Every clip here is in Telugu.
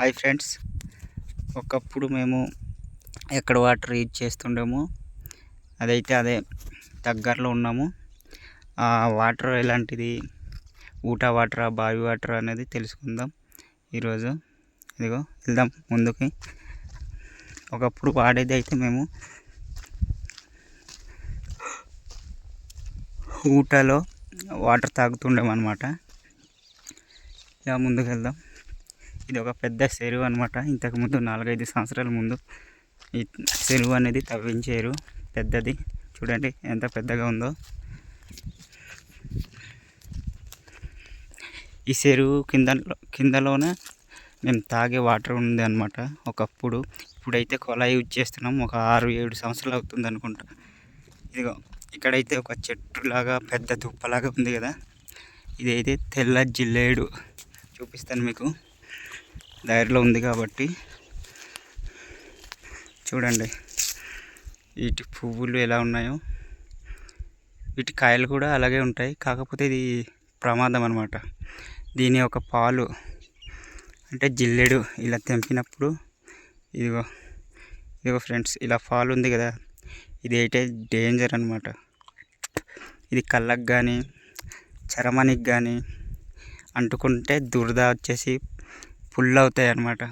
Hi friends. ఒకప్పుడు మేము ఎక్కడ వాటర్ యూజ్ చేస్తుండేమో అదైతే అదే దగ్గరలో ఉన్నాము. ఆ వాటర్ ఎలాంటిది? ఊట వాటర్ బావి వాటర్ అనేది తెలుసుకుందాం ఈరోజు. ఇదిగో వెళ్దాం ముందుకి. ఒకప్పుడు వాడేది అయితే మేము ఊటలో వాటర్ తాగుతుండేమన్నమాట. ఇక ముందుకు వెళ్దాం ఇది ఒక పెద్ద చెరువు అనమాట ఇంతకుముందు నాలుగైదు సంవత్సరాల ముందు ఈ చెరువు అనేది తవ్వించారు. పెద్దది. చూడండి ఎంత పెద్దగా ఉందో. ఈ చెరువు కింద కిందలోనే మేము తాగే వాటర్ ఉంది అనమాట ఒకప్పుడు ఇప్పుడైతే కొలాయి యూజ్ చేస్తున్నాం. ఒక ఆరు ఏడు సంవత్సరాలు అవుతుంది అనుకుంటా. ఇదిగో ఇక్కడైతే ఒక చెట్టులాగా పెద్ద తుప్పలాగా ఉంది కదా. ఇదైతే తెల్ల జిల్లేడు. చూపిస్తాను మీకు. దారిలో ఉంది కాబట్టి చూడండి వీటి పువ్వులు ఎలా ఉన్నాయో. వీటి కాయలు కూడా అలాగే ఉంటాయి. కాకపోతే ఇది ప్రమాదం అనమాట దీని యొక్క పాలు అంటే జిల్లెడు ఇలా తెంపినప్పుడు ఇదిగో ఇదిగో ఫ్రెండ్స్ ఇలా పాలు ఉంది కదా. ఇది అయితే డేంజర్ అనమాట ఇది కళ్ళకు కానీ చర్మానికి కానీ అంటుకుంటే దురద వచ్చేసి ఫుల్ అవుతాయి అన్నమాట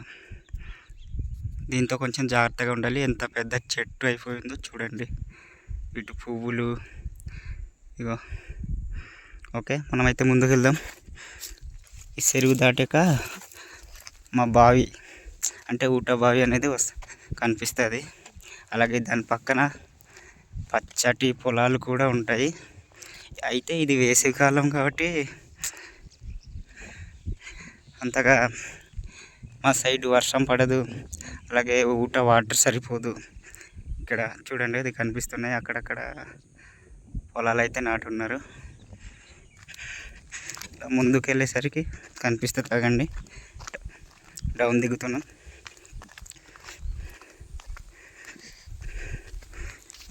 దీంతో కొంచెం జాగ్రత్తగా ఉండాలి. ఎంత పెద్ద చెట్టు అయిపోయిందో చూడండి. ఇటు పువ్వులు ఇగో. ఓకే మనమైతే ముందుకు వెళ్దాం ఈ చెరువు దాటాక మా బావి అంటే ఊట బావి అనేది వస్తుంది కనిపిస్తుంది. అలాగే దాని పక్కన పచ్చటి పొలాలు కూడా ఉంటాయి. అయితే ఇది వేసవికాలం కాబట్టి అంతగా మా సైడ్ వర్షం పడదు. అలాగే ఊట వాటర్ సరిపోదు. ఇక్కడ చూడండి అది కనిపిస్తున్నాయి. అక్కడక్కడ పొలాలు అయితే నాటున్నారు. ముందుకు వెళ్ళేసరికి కనిపిస్తే తగండి. డౌన్ దిగుతున్నాం.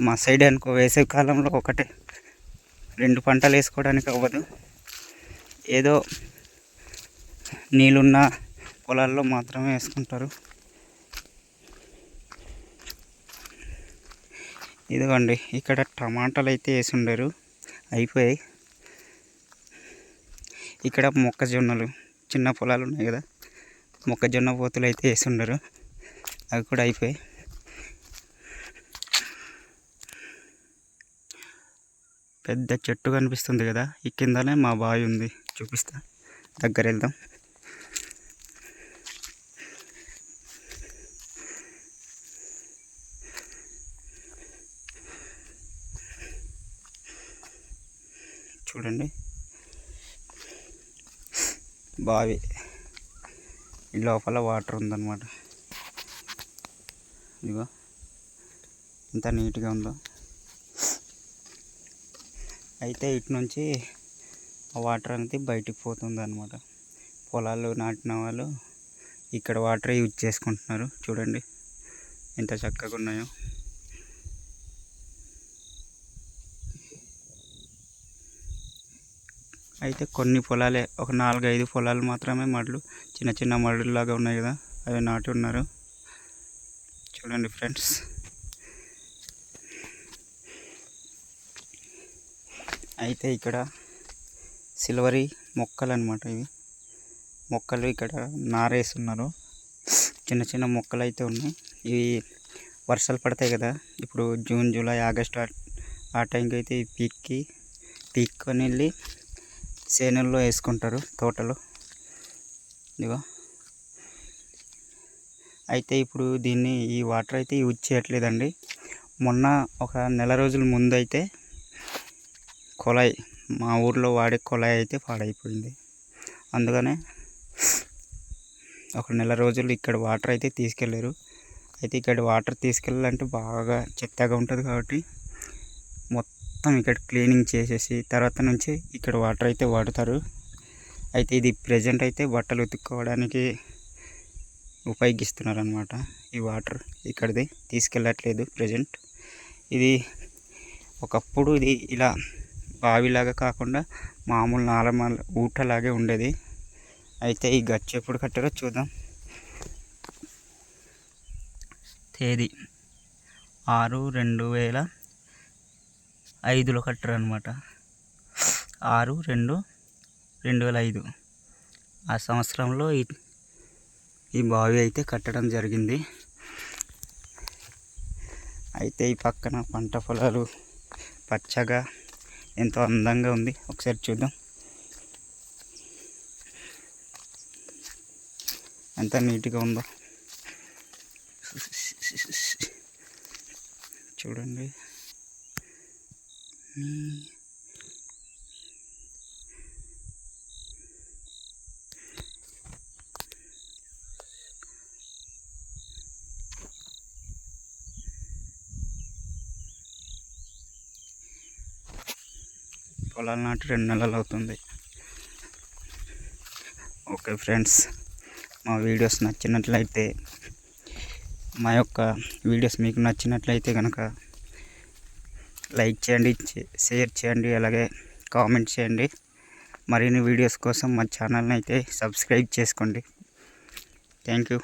మా సైడ్ అనుకో వేసవి కాలంలో ఒకటే. రెండు పంటలు వేసుకోవడానికి అవ్వదు. ఏదో నీళ్ళున్న పొలాల్లో మాత్రమే వేసుకుంటారు. ఇదిగోండి ఇక్కడ టమాటాలు అయితే వేసి ఉండరు అయిపోయాయి. ఇక్కడ మొక్కజొన్నలు చిన్న పొలాలు ఉన్నాయి కదా. మొక్కజొన్న పోతులు అయితే వేసి ఉండరు అవి కూడా అయిపోయాయి. పెద్ద చెట్టు కనిపిస్తుంది కదా. ఈ కిందనే మా బావి ఉంది. చూపిస్తా. దగ్గర వెళ్దాం చూడండి. బావి. ఈ లోపల వాటర్ ఉందన్నమాట. ఇదిగో. ఎంత నీట్గా ఉందో. అయితే ఇటు నుంచి ఆ వాటర్ అనేది బయటికి పోతుంది అనమాట పొలాలు నాటిన వాళ్ళు ఇక్కడ వాటర్ యూజ్ చేసుకుంటున్నారు. చూడండి. ఎంత చక్కగా ఉన్నాయో. అయితే కొన్ని పొలాలే ఒక నాలుగు ఐదు పొలాలు మాత్రమే మడులు చిన్న చిన్న మడుల్లాగా ఉన్నాయి కదా అవి నాటి ఉన్నారు. చూడండి ఫ్రెండ్స్. అయితే ఇక్కడ సిల్వరీ మొక్కలు అనమాట ఇవి. మొక్కలు ఇక్కడ నారేస్తున్నారు. చిన్న చిన్న మొక్కలు అయితే ఉన్నాయి. ఇవి వర్షాలు పడతాయి కదా ఇప్పుడు జూన్ జూలై ఆగస్ట్ ఆ టైంకి అయితే ఈ పీక్కి పీక్కొని వెళ్ళి చేనుల్లో వేసుకుంటారు తోటలో. ఇదిగో. అయితే ఇప్పుడు దీన్ని ఈ వాటర్ అయితే యూజ్ చేయట్లేదండి. మొన్న ఒక నెల రోజుల ముందు అయితే కొలాయి మా ఊర్లో వాడే కొలాయి అయితే పాడైపోయింది. అందుకనే ఒక నెల రోజులు ఇక్కడ వాటర్ అయితే తీసుకెళ్ళారు అయితే ఇక్కడ వాటర్ తీసుకెళ్ళాలంటే బాగా చెత్తగా ఉంటుంది కాబట్టి మొత్తం ఇక్కడ క్లీనింగ్ చేసేసి తర్వాత నుంచి ఇక్కడ వాటర్ అయితే వాడుతారు. అయితే ఇది ప్రజెంట్ అయితే బట్టలు ఉతుక్కోవడానికి ఉపయోగిస్తున్నారు అనమాట ఈ వాటర్ ఇక్కడిది తీసుకెళ్ళట్లేదు ప్రజెంట్. ఇది ఒకప్పుడు ఇది ఇలా బావిలాగా కాకుండా మామూలు నార్మల్ ఊటలాగే ఉండేది. అయితే ఈ గచ్చు ఎప్పుడు కట్టారో చూద్దాం. తేదీ ఆరు రెండు వేల ఐదులో కట్టరు అనమాట ఆరు రెండు రెండు వేల ఐదు ఆ సంవత్సరంలో ఈ ఈ బావి అయితే కట్టడం జరిగింది. అయితే ఈ పక్కన పంట పొలాలు పచ్చగా ఎంతో అందంగా ఉంది. ఒకసారి చూద్దాం. ఎంత నీట్గా ఉందో. చూడండి. పొలాలు నాటి రెండు నెలలు అవుతుంది. ఓకే ఫ్రెండ్స్ మా వీడియోస్ నచ్చినట్లయితే మా యొక్క వీడియోస్ మీకు నచ్చినట్లయితే కనుక లైక్ చేయండి షేర్ చేయండి అలాగే కామెంట్ చేయండి. మరిన్ని వీడియోస్ కోసం మా ఛానల్ని అయితే సబ్స్క్రైబ్ చేసుకోండి. Thank you.